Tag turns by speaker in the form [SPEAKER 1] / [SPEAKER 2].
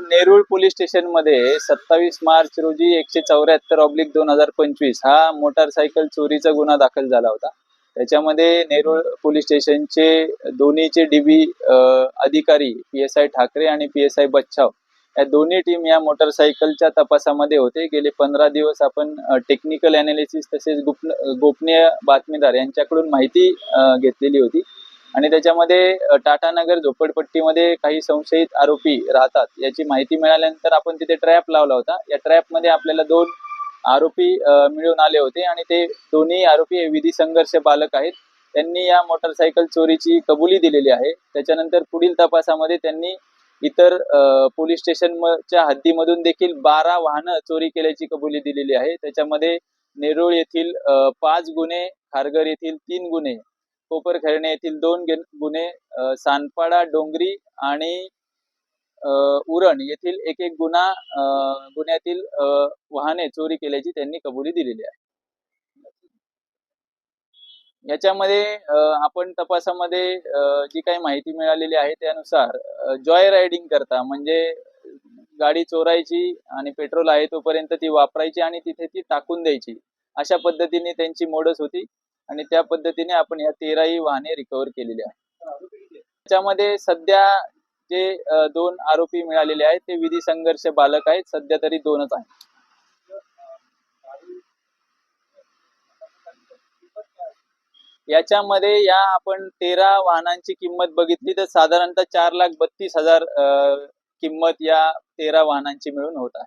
[SPEAKER 1] Nerul police स्टेशनमध्ये सत्तावीस मार्च रोजी एकशे चौऱ्याहत्तर ऑब्लिक दोन हजार पंचवीस हा मोटारसायकल चोरीचा गुन्हा दाखल झाला होता. त्याच्यामध्ये नेरुळ पोलीस स्टेशनचे दोन्हीचे डीबी अधिकारी पी एस आय ठाकरे आणि पी एस आय बच्छाव या दोन्ही टीम या मोटारसायकलच्या तपासामध्ये होते. गेले पंधरा दिवस आपण टेक्निकल अनालिसिस तसेच गुप्न गोपनीय बातमीदार यांच्याकडून माहिती घेतलेली होती. आणि त्याच्यामध्ये टाटानगर झोपडपट्टीमध्ये काही संशयित आरोपी राहतात. याची माहिती मिळाल्यानंतर आपण तिथे ट्रॅप लावला होता. या ट्रॅपमध्ये आपल्याला दोन आरोपी मिळून आले होते आणि ते दोन्ही आरोपी हे विधी संघर्ष बालक आहेत. त्यांनी या मोटरसायकल चोरीची कबुली दिलेली आहे. त्याच्यानंतर पुढील तपासामध्ये त्यांनी इतर पोलीस स्टेशनच्या हद्दीमधून देखील बारा वाहनं चोरी केल्याची कबुली दिलेली आहे. त्याच्यामध्ये नेरूळ येथील पाच गुन्हे खारघर येथील तीन गुन्हे कोपरखैरणे येथील दोन गुन्हे सानपाडा डोंगरी आणि उरण येथील एक एक गुन्हा गुन्ह्यातील वाहने चोरी केल्याची त्यांनी कबुली दिलेली आहे. याच्यामध्ये आपण तपासामध्ये जी काही माहिती मिळालेली आहे त्यानुसार जॉय रायडिंग करता म्हणजे गाडी चोरायची आणि पेट्रोल आहे तोपर्यंत ती वापरायची आणि तिथे ती टाकून द्यायची अशा पद्धतीने त्यांची मोडस होती. आणि त्या पद्धतीने आपण या तेराही वाहने रिकव्हर केलेली आहे त्याच्यामध्ये सध्या जे दोन आरोपी मिळालेले आहेत ते विधी संघर्ष बालक आहेत. सध्या तरी दोनच आहेत. याच्यामध्ये या आपण तेरा वाहनांची किंमत बघितली तर साधारणतः चार लाख बत्तीस हजार किंमत या तेरा वाहनांची मिळून होत आहे.